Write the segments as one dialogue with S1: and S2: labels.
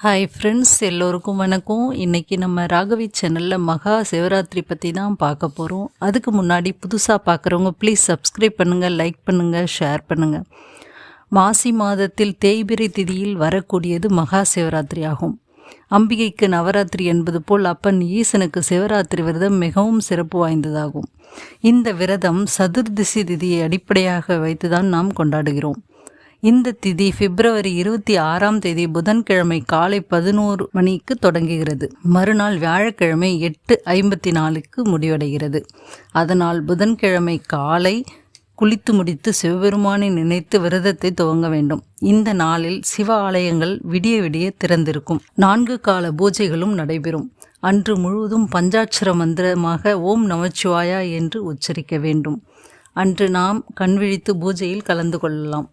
S1: Hi friends எல்லோருக்கும் வணக்கம். இன்றைக்கி நம்ம ராகவி சேனலில் மகா சிவராத்திரி பற்றி தான் பார்க்க போகிறோம் அதுக்கு முன்னாடி புதுசாக பார்க்குறவங்க ப்ளீஸ் சப்ஸ்கிரைப் பண்ணுங்கள் லைக் பண்ணுங்கள் ஷேர் பண்ணுங்கள் மாசி மாதத்தில் தேய்பிரை திதியில் வரக்கூடியது மகா சிவராத்திரி ஆகும். அம்பிகைக்கு நவராத்திரி என்பது போல் அப்பன் ஈசனுக்கு சிவராத்திரி விரதம் மிகவும் சிறப்பு வாய்ந்ததாகும். இந்த விரதம் சதுர்திசி திதியை அடிப்படையாக வைத்துதான் நாம் கொண்டாடுகிறோம். இந்த திதி பிப்ரவரி இருபத்தி ஆறாம் தேதி புதன்கிழமை காலை பதினோரு மணிக்கு தொடங்குகிறது. மறுநாள் வியாழக்கிழமை எட்டு ஐம்பத்தி நாலுக்கு முடிவடைகிறது. அதனால் புதன்கிழமை காலை குளித்து முடித்து சிவபெருமானை நினைத்து விரதத்தை துவங்க வேண்டும். இந்த நாளில் சிவ ஆலயங்கள் விடிய விடிய திறந்திருக்கும். நான்கு கால பூஜைகளும் நடைபெறும். அன்று முழுவதும் பஞ்சாட்சர மந்திரமாக ஓம் நமச்சிவாயா என்று உச்சரிக்க வேண்டும். அன்று நாம் கண்விழித்து பூஜையில் கலந்து கொள்ளலாம்.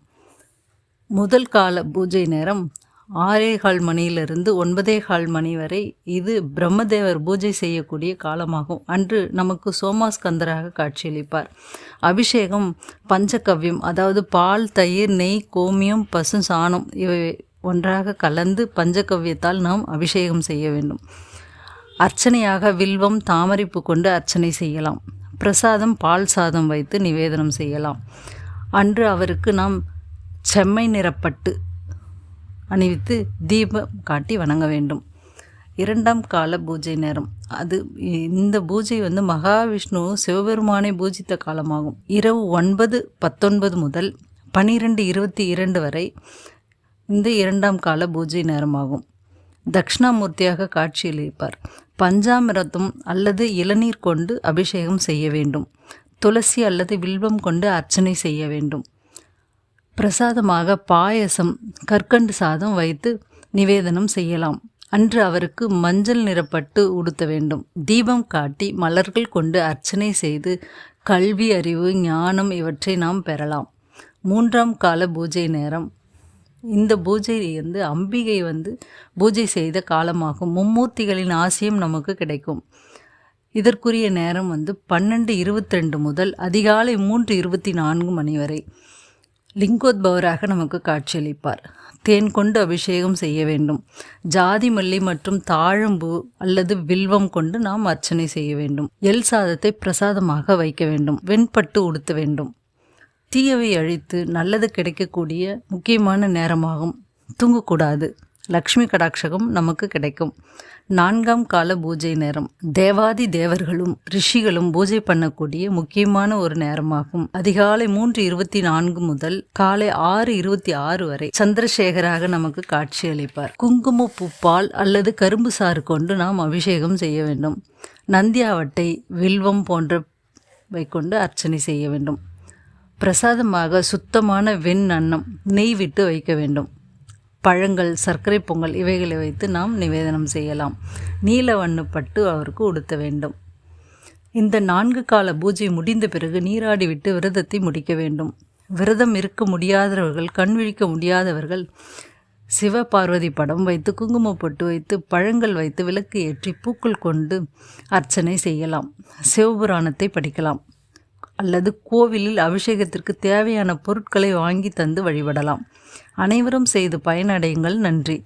S1: முதல் கால பூஜை நேரம் ஆறே கால் மணியிலிருந்து ஒன்பதே கால் மணி வரை இது பிரம்மதேவர் பூஜை செய்யக்கூடிய காலமாகும். அன்று நமக்கு சோமாஸ்கந்தராக காட்சியளிப்பார். அபிஷேகம் பஞ்சகவ்யம் அதாவது பால் தயிர் நெய் கோமியம் பசு சாணம் இவை ஒன்றாக கலந்து பஞ்சகவ்யத்தால் நாம் அபிஷேகம் செய்ய வேண்டும். அர்ச்சனையாக வில்வம் தாமரைப்பு கொண்டு அர்ச்சனை செய்யலாம். பிரசாதம் பால் சாதம் வைத்து நிவேதனம் செய்யலாம். அன்று அவருக்கு நாம் செம்மை நிறப்பட்டு அணிவித்து தீபம் காட்டி வணங்க வேண்டும். இரண்டாம் கால பூஜை நேரம். அது இந்த பூஜை வந்து மகாவிஷ்ணு சிவபெருமானை பூஜித்த காலமாகும். இரவு ஒன்பது பத்தொன்பது முதல் பனிரெண்டு இருபத்தி இரண்டு வரை இந்த இரண்டாம் கால பூஜை நேரமாகும். தக்ஷணாமூர்த்தியாக காட்சியளிப்பார் பஞ்சாமிரதம் அல்லது இளநீர் கொண்டு அபிஷேகம் செய்ய வேண்டும். துளசி அல்லது வில்வம் கொண்டு அர்ச்சனை செய்ய வேண்டும். பிரசாதமாக பாயசம் கற்கண்டு சாதம் வைத்து நிவேதனம் செய்யலாம். அன்று அவருக்கு மஞ்சள் நிறப்பட்டு உடுத்த வேண்டும். தீபம் காட்டி மலர்கள் கொண்டு அர்ச்சனை செய்து கல்வி அறிவு ஞானம் இவற்றை நாம் பெறலாம். மூன்றாம் கால பூஜை நேரம். இந்த பூஜை வந்து அம்பிகை வந்து பூஜை செய்த காலமாகும். மும்மூர்த்திகளின் ஆசையும் நமக்கு கிடைக்கும். இதற்குரிய நேரம் வந்து பன்னெண்டு இருபத்தி ரெண்டு முதல் அதிகாலை மூன்று இருபத்தி நான்கு மணி வரை. லிங்கோத்பவராக நமக்கு காட்சியளிப்பார். தேன் கொண்டு அபிஷேகம் செய்ய வேண்டும். ஜாதி மல்லி மற்றும் தாழம்பூ அல்லது வில்வம் கொண்டு நாம் அர்ச்சனை செய்ய வேண்டும். எல் சாதத்தை பிரசாதமாக வைக்க வேண்டும். வெண்பட்டு உடுத்த வேண்டும். தீயவை அழித்து நல்லது கிடைக்கக்கூடிய முக்கியமான நேரமாகும். தூங்கக்கூடாது. லக்ஷ்மி கடாட்சகம் நமக்கு கிடைக்கும். நான்காம் கால பூஜை நேரம். தேவாதி தேவர்களும் ரிஷிகளும் பூஜை பண்ணக்கூடிய முக்கியமான ஒரு நேரமாகும். அதிகாலை மூன்று இருபத்தி நான்கு முதல் காலை ஆறு இருபத்தி ஆறு வரை சந்திரசேகராக நமக்கு காட்சி அளிப்பார். குங்கும பூப்பால் அல்லது கரும்பு சாறு கொண்டு நாம் அபிஷேகம் செய்ய வேண்டும். நந்தியாவட்டை வில்வம் போன்றவை கொண்டு அர்ச்சனை செய்ய வேண்டும். பிரசாதமாக சுத்தமான வெண் அன்னம் நெய் விட்டு வைக்க வேண்டும். பழங்கள் சர்க்கரை பொங்கல் இவைகளை வைத்து நாம் நிவேதனம் செய்யலாம். நீல வண்ணப்பட்டு அவருக்கு உடுத்த வேண்டும். இந்த நான்கு கால பூஜை முடிந்த பிறகு நீராடி விட்டு விரதத்தை முடிக்க வேண்டும். விரதம் இருக்க முடியாதவர்கள் கண் விழிக்க முடியாதவர்கள் சிவ பார்வதி படம் வைத்து குங்குமம் பொட்டு வைத்து பழங்கள் வைத்து விளக்கு ஏற்றி பூக்கள் கொண்டு அர்ச்சனை செய்யலாம். சிவபுராணத்தை படிக்கலாம். அல்லது கோவிலில் அபிஷேகத்திற்கு தேவையான பொருட்களை வாங்கி தந்து வழிபடலாம். அனைவரும் செய்து பயனடையுங்கள். நன்றி.